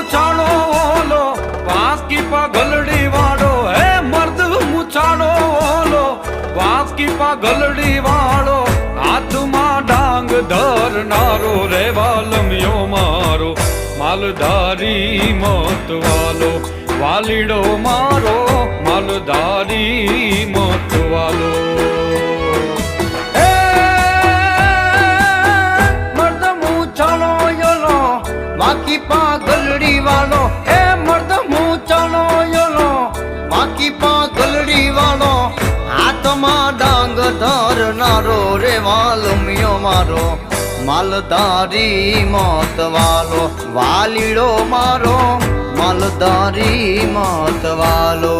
મૂછાણો ઓલો વાંસકી પાઘલડી વાળો, હે મર્દ મૂછાણો ઓલો વાંસકી પાઘલડી વાળો, હાથમાં ડાંગ ધરનારો રે વાલમિયો મારો, માલધારી મત વાલો, વાલીડો મારો, માલધારી માકી પાગલડી વાળો એ મર્દ મૂછાણો યલો. બાકી પાગલડી વાળો હાથમાં ડાંગ ધરનારો, રે વાલમિયો મારો. માલધારી મોત વાલો વાલીડો મારો. માલધારી મોત વાલો